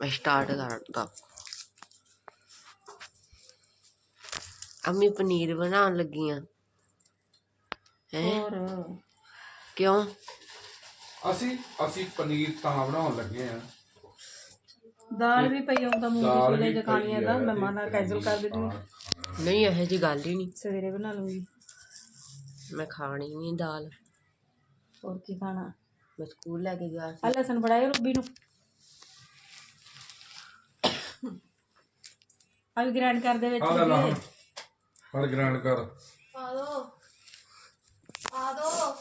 ਮੈਂ ਸਟਾਰਟ ਕਰਦਾ। ਅੰਮੀ ਪਨੀਰ ਬਣਾਉਣ ਲੱਗੀਆਂ। ਹੈ? ਹੋਰ? ਕਿਉਂ? ਅਸੀਂ ਅਸੀਂ ਪਨੀਰ ਤਾਂ ਬਣਾਉਣ ਲੱਗੇ ਆ ਦਾਲ ਵੀ ਪਈ ਹੁੰਦਾ ਮੂੰਗੀ ਦਾਲ ਛੋਲੇ ਵੀ ਆ ਪਈ ਤਾਂ ਆ ਮੈਂ ਤੇ ਮਾਨਾ ਕੈਜੂਅਲ ਕਰ ਦਿੰਦੀ ਨਹੀਂ ਇਹੋ ਜੀ ਗੱਲ ਹੀ ਨਹੀਂ। ਸਵੇਰੇ ਬਣਾ ਲੂੰਗੀ ਮੈਂ ਖਾਣੀ ਨਹੀਂ ਦਾਲ। ਹੋਰ ਕੀ ਖਾਣਾ? ਮੈਂ ਸਕੂਲ ਲੈ ਕੇ ਗਿਆ ਸੀ। ਆ ਲਸਣ ਰੁੱਬੀ ਨੂੰ। ਆ ਵੀ ਗ੍ਰਾਈਂਡ ਕਰ ਦੇ ਵਿੱਚ ਆ ਲੈ ਲਾ। ਹਰ ਗ੍ਰਾਈਂਡ ਕਰ। ਆ ਦੋ। ਆ ਦੋ।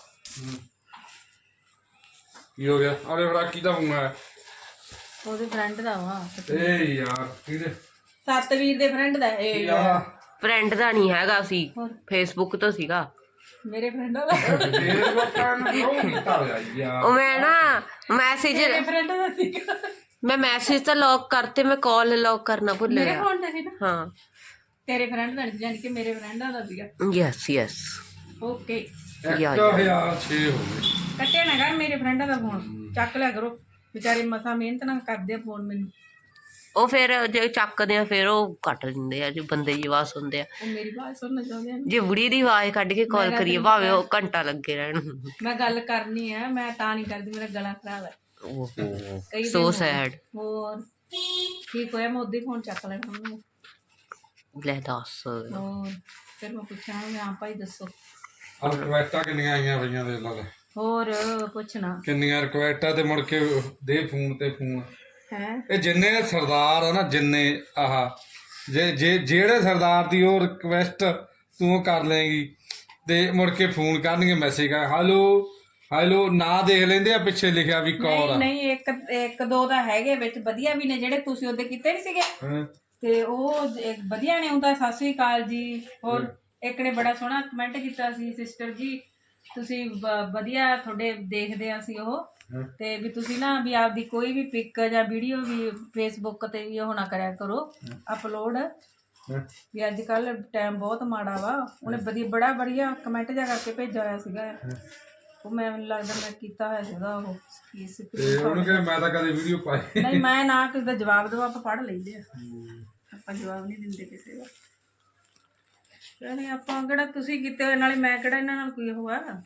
ਕੀ ਹੋ ਗਿਆ? ਅਰੇ ਬੜਾ ਕਿਹਦਾ ਫੋਨ ਆਇਆ ਉਹਦੇ ਫਰੈਂਡ ਦਾ ਵਾ ਏ ਯਾਰ ਕਿਹਦੇ? ਸਤਵੀਰ ਦੇ ਫਰੈਂਡ ਦਾ ਕੀ ਇਹ ਆ ਫਰੈਂਡ ਦਾ ਨਹੀਂ ਹੈਗਾ ਸੀ ਹੋਰ? ਫੇਸਬੁੱਕ ਤੋਂ ਸੀਗਾ। ਮੇਰੇ ਫਰੈਂਡ ਦਾ? ਤੇਰੇ ਲੋਕਾਂ ਨੂੰ ਕਿਉਂ ਕੀਤਾ ਹੋਇਆ ਯਾਰ? ਉਹ ਮੈਂ ਨਾ ਮੈਸੇਜ ਮੇਰੇ ਫਰੈਂਡ ਦਾ ਸੀਗਾ। ਮੈਂ ਮੈਸੇਜ ਤਾਂ ਲੌਕ ਕਰਤੇ ਮੈਂ ਕਾਲ ਲੌਕ ਕਰਨਾ ਭੁੱਲ ਮੇਰੇ ਗਿਆ। ਫੋਨ ਤੇ ਸੀ ਨਾ? ਹਾਂ। ਤੇਰੇ ਫਰੈਂਡ ਦਾ ਨਹੀਂ ਜਾਨੀ ਕਿ ਮੇਰੇ ਫਰੈਂਡਾਂ ਦਾ ਸੀਗਾ। ਯੈਸ ਯੈਸ ਓਕੇ ਯਾ, 1006 ਹੋ ਗਏ। ਕੱਟਿਆ ਨਾ ਕਰ ਮੇਰੇ ਫਰੈਂਡਾਂ ਦਾ ਫੋਨ ਚੱਕ ਲਿਆ ਕਰੋ। ਵਿਚਾਰੇ ਮਸਾ ਮਿਹਨਤ ਨਾਲ ਕਰਦੇ ਆ ਫੋਨ ਮੈਨੂੰ। ਉਹ ਫਿਰ ਜੇ ਚੱਕਦੇ ਆ ਫਿਰ ਉਹ ਕੱਟ ਦਿੰਦੇ ਆ ਜੇ ਬੰਦੇ ਦੀ ਆਵਾਜ਼ ਸੁਣਦੇ ਆ। ਉਹ ਮੇਰੀ ਬਾਤ ਸੁਣਨਾ ਚਾਹੁੰਦੇ ਆ ਜੇ ਬੁੜੀ ਦੀ ਆਵਾਜ਼ ਕੱਢ ਕੇ ਕਾਲ ਕਰੀਏ ਭਾਵੇਂ ਉਹ ਘੰਟਾ ਲੱਗੇ ਰਹਿਣ। ਮੈਂ ਗੱਲ ਕਰਨੀ ਆ ਮੈਂ ਤਾਂ ਨਹੀਂ ਕਰਦੀ ਮੇਰਾ ਗਲਾ ਖਰਾਬ ਹੈ ਓਹੋ। ਕਈ ਦਿਨ ਸੋ ਹੋ ਗਏ। ਸੈਡ ਹੋਰ? ਠੀਕ ਹੋਇਆ? ਮੈਂ ਫੋਨ ਚੱਕ ਲੈਣਾ ਉਹਨੂੰ ਲੈ ਦੱਸ ਹੋਰ? ਫਿਰ ਮੈਂ ਪੁੱਛਣਾ ਮੈਂ ਆ ਭਾਈ ਦੱਸੋ। ਆ ਰਿਕਵੈਸਟਾਂ ਕਿੰਨੀਆਂ ਆਈਆਂ ਪਈਆਂ ਦੇ ਲਾ ਲੈ ਹੋਰ ਪੁੱਛਣਾ। ਕਿੰਨੀਆਂ ਰਿਕਵੈਸਟਾਂ ਤੇ ਮੁੜ ਕੇ ਦੇ ਫੋਨ ਤੇ ਫੋਨ ਹੈ? ਇਹ ਜਿੰਨੇ ਸਰਦਾਰ ਆ ਨਾ ਜਿੰਨੇ ਆਹ ਜੇ ਜੇ ਜਿਹੜੇ ਸਰਦਾਰ ਦੀ ਉਹ ਰਿਕਵੈਸਟ ਤੂੰ ਉਹ ਕਰ ਲੇਗੀ ਤੇ ਮੁੜ ਕੇ ਫੋਨ ਕਰਨਗੇ ਮੈਸੇਜ ਕਰ ਹੈਲੋ ਹੈਲੋ ਨਾਂ ਦੇਖ ਲੈਂਦੇ ਆ ਪਿੱਛੇ ਲਿਖਿਆ ਵੀ ਕੌਰ ਨਹੀਂ ਆ। ਨਹੀਂ ਇੱਕ ਇੱਕ ਦੋ ਤਾਂ ਹੈਗੇ ਵਿੱਚ ਵਧੀਆ ਵੀ ਨੇ ਜਿਹੜੇ ਤੁਸੀਂ ਉਹਦੇ ਕੀਤੇ ਨਹੀਂ ਸੀਗੇ। ਹੈਂ? ਤੇ ਉਹ ਇੱਕ ਵਧੀਆ ਨੇ ਹੁੰਦਾ ਸਤਿ ਸ੍ਰੀ ਅਕਾਲ ਜੀ। ਹੋਰ ਇੱਕ ਨੇ ਬੜਾ ਸੋਹਣਾ ਕਮੈਂਟ ਕੀਤਾ ਸੀ ਸਿਸਟਰ ਜੀ ਤੁਸੀਂ ਵ- ਵਧੀਆ ਤੁਹਾਡੇ ਦੇਖਦੇ ਆ ਸੀ ਉਹ। ਹੈਂ? ਤੇ ਵੀ ਤੁਸੀਂ ਨਾ ਵੀ ਆਪਦੀ ਕੋਈ ਵੀ ਪਿਕ ਜਾਂ ਵੀਡੀਓ ਵੀ ਫੇਸਬੁੱਕ ਤੇ ਵੀ ਉਹ ਨਾ ਕਰਿਆ ਕਰੋ। ਅਪਲੋਡ ਹੈਂ? ਵੀ ਅੱਜ ਕੱਲ ਟਾਈਮ ਬਹੁਤ ਮਾੜਾ ਵਾ। ਉਹਨੇ ਵਧੀਆ ਬੜਾ ਬੜੀਆ ਕਮੈਂਟ ਜਾ ਕਰਕੇ ਭੇਜਿਆ ਹੋਇਆ ਸੀਗਾ। ਉਹ ਮੈਂ ਮੈਨੂੰ ਲੱਗਦਾ ਮੈਂ ਕੀਤਾ ਹੋਇਆ ਸੀਗਾ ਉਹ ਕੀ ਸੀ ਤੇ ਉਹਨੂੰ ਕਿਹਾ ਮੈਂ ਤਾਂ ਕਦੇ ਵੀਡੀਓ ਪਾਈ ਨਹੀਂ ਮੈਂ ਨਾ ਕਿਸੇ ਦਾ ਜਵਾਬ ਦਵਾ ਆਪਾਂ ਪੜ੍ਹ ਲੈਂਦੇ ਆ। ਆਪਾਂ ਜਵਾਬ ਨਹੀਂ ਦਿੰਦੇ ਕਿਸੇ ਦਾ। ਕਹਿੰਦੇ ਆਪਾਂ ਕਿਹੜਾ ਤੁਸੀਂ ਕੀਤੇ ਹੋਏ ਨਾਲੇ ਮੈਂ ਕਿਹੜਾ ਇਹਨਾਂ ਨਾਲ ਕੋਈ ਹੋਆ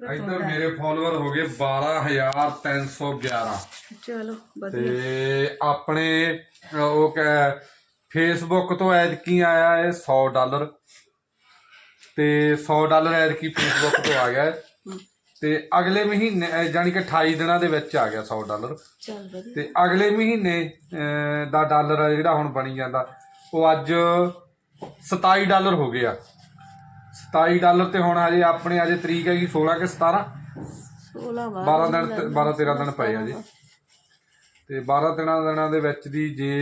ਇੱਧਰ ਮੇਰੇ ਫਾਲੋਅਰ ਹੋ ਗਏ 12311 ਚਲੋ ਵਧੀਆ। ਤੇ ਆਪਣੇ ਉਹ ਕਹ ਫੇਸਬੁੱਕ ਤੋਂ ਐਤਕੀ ਆਇਆ ਹੈ 100 ਡਾਲਰ। ਤੇ 100 ਡਾਲਰ ਐਤਕੀ ਫੇਸਬੁੱਕ ਤੋਂ ਆ ਗਿਆ। ਹੈ। ਤੇ ਅਗਲੇ ਮਹੀਨੇ ਜਾਣੀ ਕਿ 28 ਦਿਨਾਂ ਦੇ ਵਿੱਚ ਆ ਗਿਆ 100 ਡਾਲਰ। ਚੱਲ ਵਧੀਆ। ਤੇ ਅਗਲੇ ਮਹੀਨੇ ਅਹ, ਦਾ ਡਾਲਰ ਆ ਜਿਹੜਾ ਹੁਣ ਬਣੀ ਜਾਂਦਾ ਉਹ ਅੱਜ 27 ਡਾਲਰ ਹੋ ਗਿਆ। 27 ਡਾਲਰ ਤੇ ਹੁਣ ਹਜੇ ਆਪਣੇ ਅਜੇ ਤਰੀਕ ਹੈਗੀ 16 ਕਿ 17 16 ਵਾ 12 ਦਿਨ 12 13 ਦਿਨ ਪਏ ਆ ਜੀ। ਤੇ 12 ਦਿਨਾਂ ਦਿਨਾਂ ਦੇ ਵਿੱਚ ਦੀ ਜੇ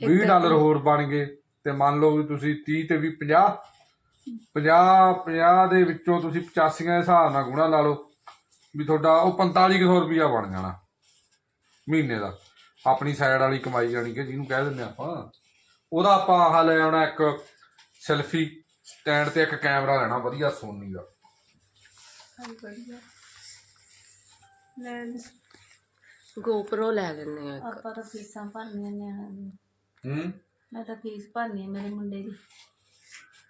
20 ਡਾਲਰ ਹੋਰ ਬਣ ਗਏ ਤੇ ਮੰਨ ਲਓ ਵੀ ਤੁਸੀਂ 30 ਤੇ ਵੀ 50 50 50 ਦੇ ਵਿੱਚੋਂ ਤੁਸੀਂ 85 ਦੇ ਹਿਸਾਬ ਨਾਲ ਗੁਣਾ ਲਾ ਲਓ ਵੀ ਤੁਹਾਡਾ ਉਹ 4500 ਰੁਪਿਆ ਬਣ ਜਾਣਾ ਮਹੀਨੇ ਦਾ। ਆਪਣੀ ਸਾਈਡ ਵਾਲੀ ਕਮਾਈ ਜਾਣੀ ਕਿ ਜਿਹਨੂੰ ਕਹਿ ਦਿੰਦੇ ਆਪਾਂ। ਉਹਦਾ ਆਪਾਂ ਆਹ ਲੈ ਆਉਣਾ ਇੱਕ ਸੈਲਫੀ ਸਟੈਂਡ ਤੇ ਇੱਕ ਕੈਮਰਾ ਲੈਣਾ ਵਧੀਆ ਸੋਨੀ ਦਾ। ਲੈ ਗੋਪਰੋ ਲੈ ਲੈਣੇ ਆ ਆਪਾਂ ਤਾਂ ਫੀਸਾਂ ਭਰਨੀਆਂ ਨੇ ਹੂੰ। ਮੈਂ ਤਾਂ ਫੀਸ ਭਰਨੀ ਹੈ ਮੇਰੇ ਮੁੰਡੇ ਦੀ।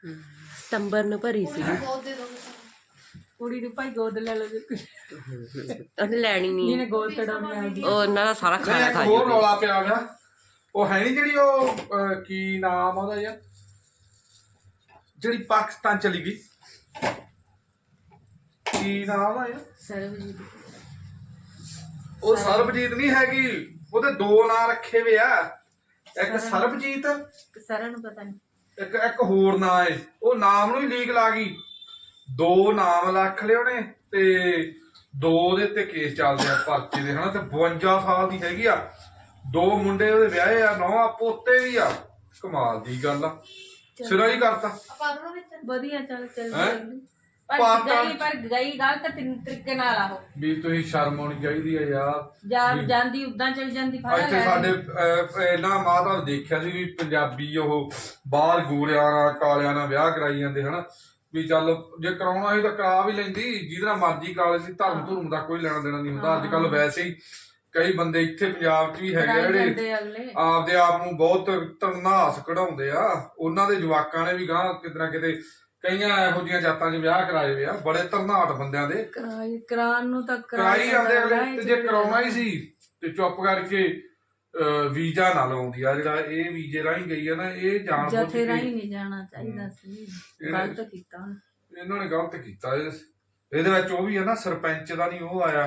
ਸਤੰਬਰ ਨੂੰ ਭਰੀ ਸੀ। ਕੁੜੀ ਨੂੰ ਭਾਈ ਗੋਦ ਲੈ ਲਓ ਉਹਨੇ ਲੈਣੀ ਨਹੀਂ ਜਿਹਨੇ ਗੋਦ ਤੜਾਉਣੀ ਆਉਂਦੀ ਉਹ ਉਹਨਾਂ ਦਾ ਸਾਰਾ ਨਹੀਂ ਖਾਣਾ ਇੱਕ ਖਾ ਹੋਰ ਰੌਲਾ ਪਿਆ ਹੋਇਆ। ਉਹ ਹੈ ਨਹੀਂ ਜਿਹੜੀ ਉਹ ਅਹ, ਕੀ ਨਾਮ ਉਹਦਾ ਯਾਰ? ਜਿਹੜੀ ਪਾਕਿਸਤਾਨ ਚਲੀ ਗਈ। ਕੀ ਨਾਮ ਆ ਯਾਰ? ਸਰਬਜੀਤ। ਉਹ ਸਰਬਜੀਤ ਨਹੀਂ ਹੈਗੀ। ਉਹਦੇ ਦੋ ਨਾਂ ਰੱਖੇ ਵੇ ਆ। ਇੱਕ ਸਰਬਜੀਤ। ਸਾਰਿਆਂ ਨੂੰ ਪਤਾ ਨਹੀਂ ਇੱਕ ਇੱਕ ਹੋਰ ਨਾਂ ਏ। ਉਹ ਨਾਮ ਨੂੰ ਹੀ ਲੀਕ ਲਾ ਗਈ। ਦੋ ਨਾਮ ਲਏ ਉਹਨੇ ਤੇ ਦੋ ਦੇ ਉੱਤੇ ਕੇਸ ਚੱਲਦੇ ਆ ਪਰਚੇ ਦੇ ਹਨਾ? ਤੇ 52 ਸਾਲ ਦੀ ਹੈਗੀ ਆ। ਦੋ ਮੁੰਡੇ ਉਹਦੇ ਵਿਆਹੇ ਆ ਨੌ ਪੋਤੇ ਵੀ ਆ। ਕਮਾਲ ਦੀ ਗੱਲ ਆ। ਸਿਰਾ ਹੀ ਕਰਤਾ। ਵਧੀਆ ਚੱਲ ਚੱਲ ਹੈਂ? ਪਰ ਗਈ ਪਰ ਗਈ ਗਲਤ ਤਿੰਨ ਤਰੀਕੇ ਨਾਲ ਆਹੋ ਵੀ ਤੁਸੀਂ ਸ਼ਰਮ ਆਉਣੀ ਚਾਹੀਦੀ ਆ ਯਾਰ। ਜਾਂ ਜਾਂਦੀ ਉਦਾਂ ਚਲ ਜਾਂਦੀ ਫਾਇਦਾ ਇੱਥੇ ਸਾਡੇ ਅਹ, ਇਹਨਾਂ ਮਾਤਾ ਨੇ ਦੇਖਿਆ ਸੀ ਵੀ ਪੰਜਾਬੀ ਉਹ ਬਾਹਰ ਗੋਰਿਆਂ ਨਾਲ ਕਾਲਿਆਂ ਨਾਲ ਵਿਆਹ ਕਰਾਈ ਜਾਂਦੇ ਹਨਾ। ਵੀ ਚੱਲ ਜੇ ਕਰਾਉਣਾ ਸੀ ਤਾਂ ਕਰਾ ਵੀ ਲੈਂਦੀ ਜਿਹਦੇ ਮਰਜ਼ੀ ਕਾਲੇ ਸੀ। ਧਰਮ ਧੁਰਮ ਦਾ ਕੋਈ ਲੈਣਾ ਦੇਣਾ ਨਹੀਂ ਹੁੰਦਾ। ਅੱਜ ਕੱਲ ਵੈਸੇ ਹੀ ਕਈ ਬੰਦੇ ਇੱਥੇ ਪੰਜਾਬ 'ਚ ਵੀ ਹੈਗੇ ਆ ਜਿਹੜੇ ਅਗਲੇ। ਆਪਦੇ ਆਪ ਨੂੰ ਬਹੁਤ ਤਨਾਸ ਕਢਾਉਂਦੇ ਆ। ਉਹਨਾਂ ਦੇ ਜਵਾਕਾਂ ਨੇ ਵੀ ਗਾਂ ਕਿਤੇ ਨਾ ਕਿਤੇ ਕਈਆਂ ਇਹੋ ਜਿਹੀਆਂ ਜਾਤਾਂ 'ਚ ਵਿਆਹ ਕਰਾਏ ਹੋਏ ਆ ਬੜੇ ਤਰਨਾਟ ਬੰਦਿਆਂ ਦੇ। ਕਰਾਈ ਕਰਾਉਣ ਨੂੰ ਤਾਂ ਕਰਾਈ ਜਾਂਦੇ ਅਗਲੇ ਕਰਾਈ ਤੇ ਜੇ ਕਰਾਉਣਾ ਹੀ ਸੀ ਤੇ ਚੁੱਪ ਕਰਕੇ ਵੀਜ਼ਾ ਨਾ ਲਵਾਉਂਦੀ ਆ ਜਿਹੜਾ ਇਹ ਵੀਜ਼ੇ ਰਾਹੀਂ ਗਈ ਆ ਨਾ ਇਹ ਜਾਣ ਬੁੱਝ ਜਥੇ ਕੇ ਰਾਹੀਂ ਨਹੀਂ ਜਾਣਾ ਚਾਹੀਦਾ ਸੀ ਗਲਤ ਕੀਤਾ। ਇਹਨਾਂ ਨੇ ਗਲਤ ਕੀਤਾ ਇਹਦੇ ਵਿੱਚ ਉਹ ਵੀ ਹੈ ਨਾ ਸਰਪੰਚ ਦਾ ਨਹੀਂ ਉਹ ਆਇਆ।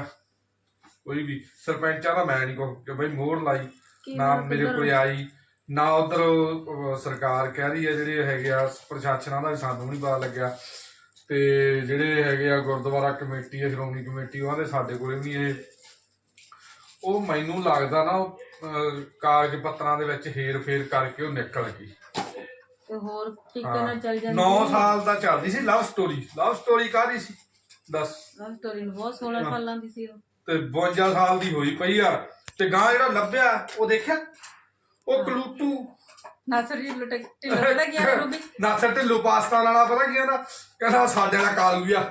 ਕੋਈ ਵੀ ਸਰਪੰਚਾਂ ਦਾ ਮੈਂ ਨਹੀਂ ਕੋ ਕਿ ਬਈ ਮੋਹਰ ਲਾਈ ਕੀ ਨਾ ਪਤਾ ਮੇਰੇ ਕੋਲ ਆਈ। ਨਾ ਉਧਰ ਸਰਕਾਰ ਕਹਿ ਰਹੀ ਹੈ ਜਿਹੜੇ ਹੈਗੇ ਆ ਪ੍ਰਸ਼ਾਸਨਾਂ ਦਾ ਵੀ ਸਾਨੂੰ ਨਹੀਂ ਪਤਾ ਲੱਗਿਆ। ਤੇ ਜਿਹੜੇ ਹੈਗੇ ਆ ਗੁਰਦੁਆਰਾ ਕਮੇਟੀ ਹੈ ਸ਼੍ਰੋਮਣੀ ਕਮੇਟੀ ਉਹਨਾਂ ਦੇ ਸਾਡੇ ਕੋਲੇ ਵੀ ਇਹ। ਉਹ ਮੈਨੂੰ ਲੱਗਦਾ ਨਾ ਕਾਗਜ਼ ਪੱਤਰਾਂ ਦੇ ਵਿੱਚ ਹੇਰ ਫੇਰ ਕਰਕੇ ਉਹ ਨਿਕਲ ਗਈ। ਤੇ ਹੋਰ ਟਿੱਕੇ ਨਾਲ ਚੱਲ ਜਾਂਦੀ 9 ਸਾਲ ਦਾ ਚੱਲਦੀ ਸੀ ਲਵ ਸਟੋਰੀ। ਲਵ ਸਟੋਰੀ ਕਾਹਦੀ ਸੀ? ਦੱਸ। ਲਵ ਸਟੋਰੀ ਨੂੰ ਬਹੁਤ 16 ਸਾਲਾਂ ਦੀ ਸੀ ਉਹ। ਤੇ 52 ਸਾਲ ਦੀ ਹੋਈ ਪਈ ਆ। ਤੇ ਗਾਂ ਜਿਹੜਾ ਲੱਭਿਆ ਉਹ ਦੇਖਿਆ? ਉਹ ਕਲੂਟੂ। ਨਾਸਰ ਜੀ ਲੁੱਟ ਢਿੱਲੋਂ ਪਤਾ ਕੀ ਆ ਰੂਬੀ? ਨਾਸਰ ਢਿੱਲੂ ਪਾਕਿਸਤਾਨ ਵਾਲਾ ਪਤਾ ਕੀ ਕਹਿੰਦਾ ਕਹਿੰਦਾ ਸਾਡੇ ਵਾਲਾ ਕਾਲੂ ਆ।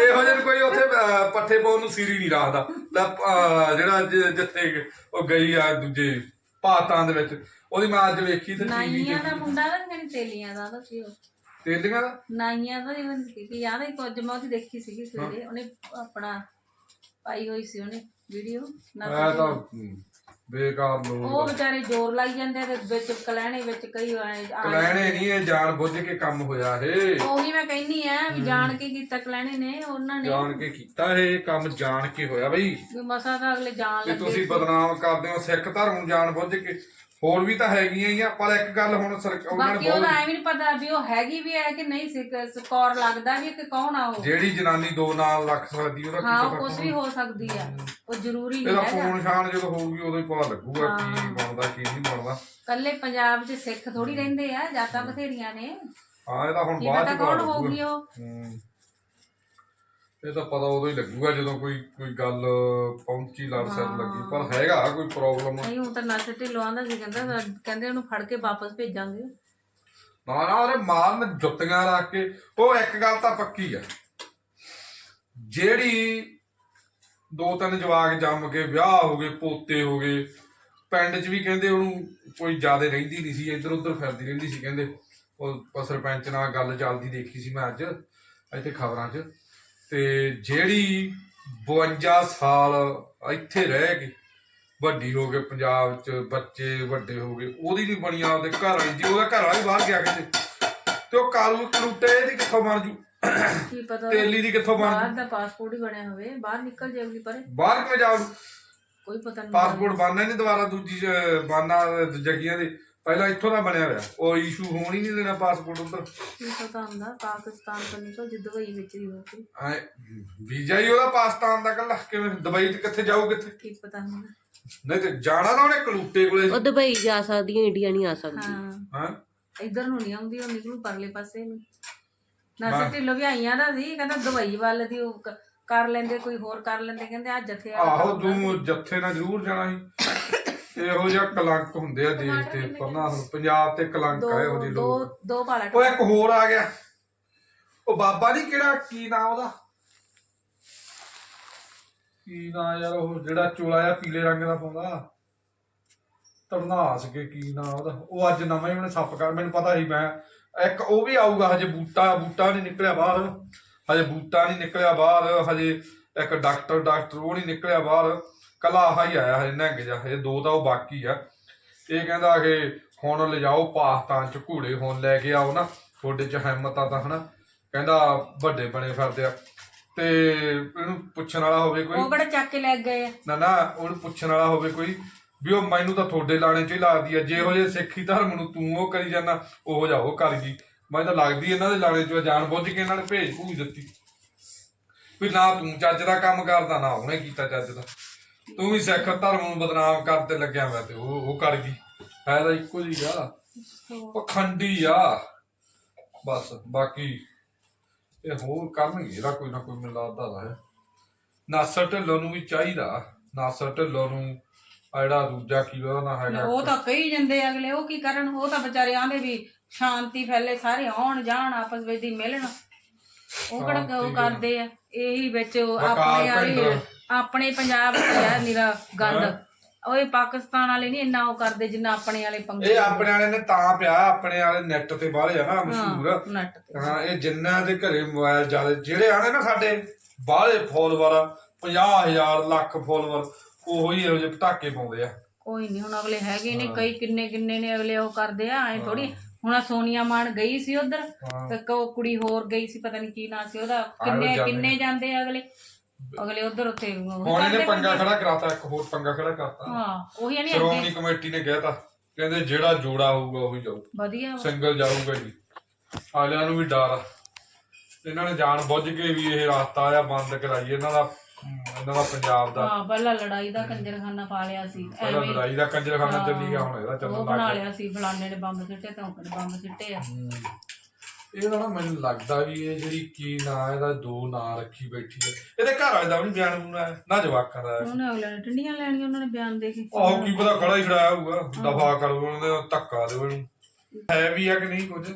ਇਹੋ ਜਿਹੇ ਕੋਈ ਉੱਥੇ ਪੱਠੇ ਪਾਉਣ ਨੂੰ ਸੀਰੀ ਨਹੀਂ ਰੱਖਦਾ। ਜਿਹੜਾ ਜਿੱਥੇ ਉਹ ਗਈ ਆ ਦੂਜੇ ਪਾਕਿਸਤਾਨ ਦੇ ਵਿੱਚ ਉਹਦੀ ਮੈਂ ਅੱਜ ਵੇਖੀ ਤੇ ਟੀਵੀ ਨਾਈਆਂ ਦਾ ਮੁੰਡਾ ਨਾ ਕਹਿੰਦੀ ਤੇਲੀਆਂ ਦਾ ਸੀ ਉਹ। ਤੇਲੀਆਂ ਦਾ? ਨਾਈਆਂ ਦਾ ਇਵਨ ਕਿ ਯਾਦ ਹੈ ਕੁਝ ਮੈਂ ਉਹਦੀ ਦੇਖੀ ਸੀਗੀ ਸਵੇਰੇ ਉਹਨੇ ਆਪਣਾ ਪਾਈ ਹੋਈ ਸੀ ਉਹਨੇ। ਵੀਡੀਓ? ਮੈਂ ਤਾਂ ਹਮ, ਬੇਕਾਰ ਲੋਕ ਉਹ ਵਿਚਾਰੇ ਜ਼ੋਰ ਲਾਈ ਜਾਂਦੇ ਆ ਤੇ ਵਿੱਚ ਕਲਹਿਣੇ ਵਿੱਚ ਕਈ ਆਏ ਆ- ਲੈਣੇ ਨਹੀਂ ਇਹ ਜਾਣ ਬੁੱਝ ਕੇ ਕੰਮ ਹੋਇਆ ਇਹ। ਉਹੀ ਮੈਂ ਕਹਿੰਨੀ ਆ ਵੀ ਜਾਣ ਕੇ ਕੀਤਾ ਕਲਹਿਣੇ ਨੇ ਉਹਨਾਂ ਨੇ। ਜਾਣ ਕੇ ਕੀਤਾ ਇਹ ਕੰਮ ਜਾਣ ਕੇ ਹੋਇਆ ਬਈ। ਵੀ ਮਸਾ ਤਾਂ ਅਗਲੇ ਜਾਣ ਲੱਗੇ ਤੁਸੀਂ ਬਦਨਾਮ ਕਰਦੇ ਹੋ ਸਿੱਖ ਧਰਮ ਨੂੰ ਜਾਣ ਬੁੱਝ ਕੇ। ਹੋਰ ਵੀ ਤਾਂ ਹੈਗੀਆਂ ਹੀ ਆ ਪਰ ਇੱਕ ਗੱਲ ਹੁਣ ਸਰਕਾਰ ਉਹਨਾਂ ਨੇ ਬਾਕੀ ਉਹਦਾ ਬਹੁਤ ਐਵੇਂ ਨਹੀਂ ਪਤਾ ਵੀ ਉਹ ਹੈਗੀ ਵੀ ਹੈ ਕਿ ਨਹੀਂ ਸਿੱਖ ਸਕੌਰ ਲੱਗਦਾ ਵੀ ਕਿ ਕੌਣ ਆ ਉਹ? ਜਿਹੜੀ ਜਨਾਨੀ ਦੋ ਨਾਲ ਲੱਖ ਸਕਦੀ ਉਹਦਾ ਹਾਂ ਕੀ ਉਹ ਪਤਾ ਕੁਝ ਵੀ ਹੋ ਸਕਦੀ ਆ। ਉਹ ਜ਼ਰੂਰੀ ਨਹੀਂ ਇਹਦਾ ਹੈਗਾ। ਫੋਨ ਸ਼ਾਨ ਜਦੋਂ ਹੋਊਗੀ ਉਦੋਂ ਹੀ ਪਤਾ ਲੱਗੂਗਾ ਕੀ ਬਣਦਾ ਕੀ ਨਹੀਂ ਬਣਦਾ। ਕੱਲੇ ਪੰਜਾਬ 'ਚ ਸਿੱਖ ਥੋੜੀ ਰਹਿੰਦੇ ਆ ਜਾਤਾਂ ਬਥੇਰੀਆਂ ਨੇ। ਹਾਂ ਇਹਦਾ ਹੁਣ ਕੀ ਬਾਅਦ ਪਤਾ ਚ ਪਤਾ ਕੌਣ ਲੱਗੂਗਾ। ਹੋਊਗੀ ਉਹ। ਹੂੰ। ਇਹ ਤਾਂ ਪਤਾ ਉਦੋਂ ਹੀ ਲੱਗੂਗਾ ਜਦੋਂ ਕੋਈ ਕੋਈ ਗੱਲ ਪਹੁੰਚੀ ਲੜ ਸਰ ਲੱਗੀ। ਪਰ ਹੈਗਾ ਕੋਈ ਪ੍ਰੋਬਲਮ ਨਹੀਂ ਹੁਣ ਤਾਂ ਨਸ ਢਿੱਲੋਂ ਆਂਦਾ ਸੀ ਕਹਿੰਦਾ ਕਹਿੰਦੇ ਉਹਨੂੰ ਫੜ ਕੇ ਵਾਪਸ ਭੇਜਾਂਗੇ। ਨਾ ਨਾ ਉਹਦੇ ਮਾਲ ਨੇ ਜੁੱਤੀਆਂ ਰੱਖ ਕੇ। ਉਹ ਇੱਕ ਗੱਲ ਤਾਂ ਪੱਕੀ ਆ। ਜਿਹੜੀ ਦੋ ਤਿੰਨ ਜਵਾਕ ਜੰਮ ਕੇ ਵਿਆਹ ਹੋ ਗਏ ਪੋਤੇ ਹੋ ਗਏ ਪਿੰਡ 'ਚ ਵੀ ਕਹਿੰਦੇ ਉਹਨੂੰ ਕੋਈ ਜ਼ਿਆਦਾ ਰਹਿੰਦੀ ਨਹੀਂ ਸੀ ਇੱਧਰ ਉੱਧਰ ਫਿਰਦੀ ਰਹਿੰਦੀ ਸੀ ਕਹਿੰਦੇ। ਉਹ ਉਹ ਸਰਪੰਚ ਨਾਲ ਗੱਲ ਚੱਲਦੀ ਦੇਖੀ ਸੀ ਮੈਂ ਅੱਜ ਇੱਥੇ ਖਬਰਾਂ 'ਚ। ਤੇ ਜਿਹੜੀ 52 ਸਾਲ ਇੱਥੇ ਰਹਿ ਕੇ ਵੱਡੀ ਹੋ ਗਏ ਪੰਜਾਬ 'ਚ ਬੱਚੇ ਵੱਡੇ ਹੋ ਗਏ ਉਹਦੀ ਨਹੀਂ ਬਣੀ ਆਪਦੇ ਘਰ ਵਾਲੀ ਜੀ ਉਹਦਾ ਘਰ ਵਾਲਾ ਬਾਹਰ ਗਿਆ ਕਿਤੇ ਤੇ ਉਹ ਕਾਲੂ ਕਲੂਟੇ ਦੀ ਕਿੱਥੋਂ ਬਣ ਜੂ? ਕੀ ਪਤਾ ਤੇਲੀ ਦੀ ਕਿੱਥੋਂ ਬਣ ਬਾਹਰ ਦਾ ਪਾਸਪੋਰਟ ਹੀ ਬਣਿਆ ਹੋਵੇ ਬਾਹਰ ਨਿਕਲ ਜੇ ਅਗਲੀ ਪਰੇ। ਬਾਹਰ ਕਿਵੇਂ ਜਾਊ? ਕੋਈ ਪਤਾ ਨਹੀਂ ਪਾਸਪੋਰਟ ਬਣਨਾ ਨਹੀਂ ਦੁਬਾਰਾ ਦੂਜੀ ਬਾਨਾ ਜਗੀਆਂ ਦੇ। ਪਹਿਲਾਂ ਇੱਥੋਂ ਦਾ ਬਣਿਆ ਹੋਇਆ। ਉਹ ਇਸ਼ੂ ਹੋਣ ਹੀ ਨਹੀਂ ਦੇਣਾ ਪਾਸਪੋਰਟ ਉਧਰ। ਹੁੰਦਾ ਪਾਕਿਸਤਾਨ ਤੋਂ ਨਿਕਲ ਜੇ ਦੁਬਈ ਵਿੱਚ ਹੀ ਹੋ ਕੇ। ਐ ਵੀਜ਼ਾ ਹੀ ਉਹਦਾ ਪਾਕਿਸਤਾਨ ਦਾ ਕੱਲਾ ਕਿਵੇਂ ਦੁਬਈ ਤੇ ਕਿੱਥੇ ਜਾਊ ਕਿੱਥੇ? ਕੀ ਪਤਾ ਹੁੰਦਾ। ਨਹੀਂ ਤੇ ਜਾਣਾ ਤਾਂ ਉਹਨੇ ਕਲੂਟੇ ਕੋਲੇ। ਉਹ ਦੁਬਈ ਜਾ ਸਕਦੀ ਹੈ ਇੰਡੀਆ ਨਹੀਂ ਆ ਸਕਦੀ। ਹਾਂ। ਹਾਂ। ਇੱਧਰ ਨੂੰ ਨਹੀਂ ਆਉਂਦੀ ਉਹ ਨਿਕਲੂ ਪਰਲੇ ਪਾਸੇ ਨੂੰ। ਨਰਸ ਢਿੱਲੋਂ ਵੀ ਆਈਆਂ ਦਾ ਸੀ ਕਹਿੰਦਾ ਦੁਬਈ ਵੱਲ ਦੀ ਉਹ ਕ- ਕਰ ਲੈਂਦੇ ਕੋਈ ਹੋਰ ਕਰ ਲੈਂਦੇ ਕਹਿੰਦੇ ਆ ਜਥੇ ਆਹੋ ਤੂੰ ਜੱਥੇ ਨਾਲ ਜ਼ਰੂਰ ਜਾਣਾ ਸੀ। ਇਹੋ ਜਿਹਾ ਕਲੰਕ ਹੁੰਦੇ ਆ ਦੇਸ਼ ਤੇ ਪਰ ਨਾ ਹੁਣ ਪੰਜਾਬ ਤੇ ਕਲੰਕ ਆ ਇਹੋ ਜਿਹੇ ਦੋ ਲੋਕ। ਦੋ ਪਾਲਾ ਉਹ ਇੱਕ ਹੋਰ ਆ ਗਿਆ। ਉਹ ਬਾਬਾ ਨਹੀਂ ਕਿਹੜਾ ਕੀ ਨਾਂ ਉਹਦਾ? ਕੀ ਨਾਂ ਯਾਰ ਉਹ ਜਿਹੜਾ ਚੋਲਾ ਆ ਪੀਲੇ ਰੰਗ ਦਾ ਪਾਉਂਦਾ? ਤਰਨਾਸ ਕੇ ਕੀ ਨਾਂ ਉਹਦਾ? ਉਹ ਅੱਜ ਨਵਾਂ ਹੀ ਉਹਨੇ ਸੱਪ ਕਰ ਮੈਨੂੰ ਪਤਾ ਸੀ ਮੈਂ। ਇੱਕ ਉਹ ਵੀ ਆਊਗਾ ਹਜੇ ਬੂਟਾ ਬੂਟਾ ਨਹੀਂ ਨਿਕਲਿਆ ਬਾਹਰ। ਹਜੇ ਬੂਟਾ ਨਹੀਂ ਨਿਕਲਿਆ ਬਾਹਰ ਹਜੇ ਇੱਕ ਡਾਕਟਰ ਡਾਕਟਰ ਉਹ ਨਹੀਂ ਨਿਕਲਿਆ ਬਾਹਰ। ਕਲਾ ਆਹ ਹੀ ਆਇਆ ਹਜੇ ਨੰਗ ਜਾ ਹਜੇ ਦੋ ਤਾਂ ਉਹ ਬਾਕੀ ਆ। ਇਹ ਕਹਿੰਦਾ ਕਿ ਹੁਣ ਲਿਜਾਓ ਪਾਕਿਸਤਾਨ ਚ ਘੋੜੇ ਹੁਣ ਲੈ ਕੇ ਆਓ ਨਾ ਤੁਹਾਡੇ ਚ ਹਿੰਮਤ ਆ ਤਾਂ ਹਨਾ। ਕਹਿੰਦਾ ਵੱਡੇ ਬਣੇ ਫਿਰਦੇ ਆ। ਤੇ ਇਹਨੂੰ ਪੁੱਛਣ ਵਾਲਾ ਹੋਵੇ ਕੋਈ। ਉਹ ਕਿਹੜਾ ਚੱਕ ਕੇ ਲੈ ਗਏ ਆ। ਨਾ ਨਾ ਉਹਨੂੰ ਪੁੱਛਣ ਵਾਲਾ ਹੋਵੇ ਕੋਈ ਵੀ ਉਹ ਮੈਨੂੰ ਤਾਂ ਤੁਹਾਡੇ ਲਾਣੇ ਚ ਹੀ ਲੱਗਦੀ ਆ। ਜੇ ਉਹ ਜੇ ਸਿੱਖੀ ਧਰਮ ਨੂੰ ਤੂੰ ਉਹ ਕਰੀ ਜਾਂਦਾ ਉਹ ਜਾ ਉਹ ਕਰ ਗਈ। ਮੈਨੂੰ ਤਾਂ ਲੱਗਦੀ ਇਹਨਾਂ ਦੇ ਲਾਣੇ ਚ ਜਾਣ ਬੁੱਝ ਕੇ ਇਹਨਾਂ ਨੇ ਭੇਜ ਭੂਜ ਦਿੱਤੀ। ਵੀ ਨਾ ਤੂੰ ਚੱਜ ਦਾ ਕੰਮ ਕਰਦਾ ਨਾ ਉਹਨੇ ਕੀਤਾ ਚੱਜ ਦਾ। ਤੂੰ ਵੀ ਸਿੱਖ ਧਰਮ ਨੂੰ ਬਦਨਾਮ ਕਰਤੇ ਲੱਗਿਆ ਮੈਂ ਤੇ। ਉਹ ਉਹ ਕਰ ਗਈ। ਹੈ ਤਾਂ ਇੱਕੋ ਜੀ ਆ। ਪਖੰਡੀ ਆ। ਬਸ ਬਾਕੀ ਇਹ ਹੋਰ ਕਰਨਗੇ ਇਹਦਾ ਕੋਈ ਨਾ ਕੋਈ ਮੈਨੂੰ ਲੱਗਦਾ ਹੈ। ਨਾਸਰ ਢਿੱਲੋਂ ਨੂੰ ਵੀ ਚਾਹੀਦਾ। ਨਾਸਰ ਢਿੱਲੋਂ ਨੂੰ ਆ ਜਿਹੜਾ ਦੂਜਾ ਕੀ ਉਹਦਾ ਨਾਂ ਹੈਗਾ? ਉਹ ਤਾਂ ਕਹੀ ਜਾਂਦੇ ਆ ਅਗਲੇ ਉਹ ਕੀ ਕਰਨ? ਉਹ ਤਾਂ ਵਿਚਾਰੇ ਆਂਦੇ ਵੀ ਸ਼ਾਂਤੀ ਫੈਲੇ ਸਾਰੇ ਆਉਣ ਜਾਣ ਆਪਸ ਵਿੱਚ ਦੀ ਮਿਲਣ। ਉਹ ਕਿਹੜਾ ਉਹ ਕਰਦੇ ਆ। ਇਹੀ ਵਿੱਚ ਆਪਣੇ ਵਾਲੀ ਆਪਣੇ ਪੰਜਾਬ 'ਚ ਹੈ ਨਿਰਾ ਗੰਦ। ਓਏ ਪਾਕਿਸਤਾਨ ਵਾਲੇ ਨਹੀਂ ਇੰਨਾ ਉਹ ਕਰਦੇ ਜਿੰਨਾ ਆਪਣੇ ਵਾਲੇ ਪੰਗੇ ਇਹ ਆਪਣੇ ਵਾਲੇ ਨੇ ਤਾਂ ਪਿਆ ਆਪਣੇ ਵਾਲੇ ਨੈਟ ਤੇ ਬਾਹਲੇ ਆ ਨਾ ਮਸ਼ਹੂਰ। ਨੱਟ ਤੇ। ਹਾਂ ਇਹ ਜਿੰਨਾਂ ਦੇ ਘਰੇ ਮੋਬਾਈਲ ਜ਼ਿਆਦਾ ਜਿਹੜੇ ਆਣੇ ਨਾ ਸਾਡੇ ਬਾਹਲੇ ਫੋਲੋਵਰ 50000 ਲੱਖ ਫੋਲੋਵਰ ਉਹੋ ਹੀ ਇਹੋ ਜਿਹੇ ਪਟਾਕੇ ਪਾਉਂਦੇ ਆ। ਕੋਈ ਨਹੀਂ ਹੁਣ ਅਗਲੇ ਹੈਗੇ ਨੇ ਕਈ ਕਿੰਨੇ ਕਿੰਨੇ ਨੇ ਅਗਲੇ ਉਹ ਕਰਦੇ ਆ ਐ ਥੋੜੀ ਹੁਣ ਸੋਨੀਆ ਮਾਨ ਗਈ ਸੀ ਉਧਰ। ਤੇ ਕੋ ਕੁੜੀ ਹੋਰ ਗਈ ਸੀ ਪਤਾ ਨਹੀਂ ਕੀ ਨਾਂ ਸੀ ਉਹਦਾ। ਕਿੰਨੇ ਕਿੰਨੇ ਜਾਂਦੇ ਆ ਅਗਲੇ? ਅਗਲੇ ਉਧਰ ਉੱਥੇ ਉਹ ਹੁਣ ਇਹਨੇ ਕਰਦੇ ਪੰਗਾ ਖੜਾ ਕਰਾਤਾ ਇੱਕ ਹੋਰ ਪੰਗਾ ਖੜਾ ਕਰਤਾ। ਹਾਂ ਉਹੀ ਨਹੀਂ ਸ਼੍ਰੋਮਣੀ ਕਮੇਟੀ ਨੇ ਕਹਿਤਾ ਕਹਿੰਦੇ ਜਿਹੜਾ ਜੋੜਾ ਹੋਊਗਾ ਉਹੀ ਜਾਊ ਵਧੀਆ ਵਾ। ਸਿੰਗਲ ਜਾਊਗਾ ਜੀ। ਆਲਿਆਂ ਨੂੰ ਵੀ ਡਰ ਆ। ਇਹਨਾਂ ਨੇ ਜਾਣ ਬੁੱਝ ਕੇ ਵੀ ਇਹ ਰਸਤਾ ਆ ਬੰਦ ਕਰਾਈ। ਇਹਨਾਂ ਦਾ ਇਹਨਾਂ ਦਾ ਪੰਜਾਬ ਦਾ। ਹਾਂ ਪਹਿਲਾਂ ਲੜਾਈ ਦਾ ਕੰਜਰਖਾਨਾ ਪਾ ਲਿਆ ਸੀ। ਪਹਿਲਾਂ ਐਵੇਂ ਲੜਾਈ ਦਾ ਕੰਜਰਖਾਨਾ ਚੱਲੀ ਗਿਆ ਹੁਣ ਇਹਦਾ ਉਹ ਚੱਲਣ ਬਣਾ ਲੱਗ ਗਿਆ। ਲਿਆ ਸੀ ਫਲਾਣੇ ਨੇ ਬੰਬ ਸਿੱਟੇ ਤੇ ਔਂਕੜ ਬੰਬ ਸਿੱਟੇ ਆ। ਹਮ। ਇਹਦਾ ਨਾ ਮੈਨੂੰ ਲੱਗਦਾ ਵੀ ਇਹ ਜਿਹੜੀ ਕੀ ਨਾਂ ਇਹਦਾ ਦੋ ਨਾਂ ਰੱਖੀ ਬੈਠੀ ਹੈ। ਇਹਦੇ ਘਰ ਵਾਲੇ ਦਾ ਵੀ ਨੀ ਬਿਆਨ ਬੂਨ ਨਾ ਜਵਾਕਾਂ ਦਾ। ਉਹਨੇ ਅਗਲੇ ਨੇ ਟੰਡੀਆਂ ਲੈਣੀਆਂ ਉਹਨਾਂ ਨੇ ਬਿਆਨ ਦੇ ਕੇ। ਆਹੋ ਕੀ ਪਤਾ ਖੜਾ ਹੀ ਛੜਾਇਆ ਹੋਊਗਾ ਦਫਾ ਕਰ ਉਹਨਾਂ ਦੇ ਧੱਕਾ ਦਿਓ ਇਹਨੂੰ। ਹੈ ਵੀ ਆ ਕਿ ਨਹੀਂ ਕੁਝ?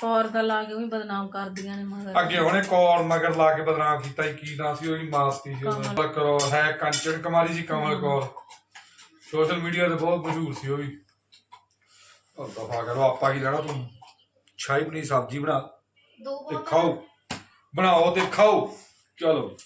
ਤੌਰ ਦਾ ਲਾ ਕੇ ਵੀ ਬਦਨਾਮ ਕਰਦੀਆਂ ਨੇ ਮਗਰ। ਅੱਗੇ ਉਹਨੇ ਕੌਰ ਮਗਰ ਲਾ ਕੇ ਬਦਨਾਮ ਕੀਤਾ ਸੀ, ਕੀ ਨਾਂ ਸੀ ਉਹਦੀ ਮਾਰਤੀ ਸੀ ਉਹਦਾ। ਕਰੋ ਹੈ ਕੰਚਨ ਕੁਮਾਰੀ ਸੀ ਕਮਲ ਕੌਰ। ਸੋਸ਼ਲ ਮੀਡੀਆ ਤੇ ਬਹੁਤ ਮਸ਼ਹੂਰ ਸੀ ਉਹ ਵੀ। ਉਹ ਦਫਾ ਕਰੋ ਆਪਾਂ ਕੀ ਲੈਣਾ ਤੂੰ ਸ਼ਾਹੀ ਪਨੀਰ ਸਬਜ਼ੀ ਬਣਾ ਤੇ ਖਾਓ। ਬਣਾਓ ਤੇ ਖਾਓ। ਚਲੋ।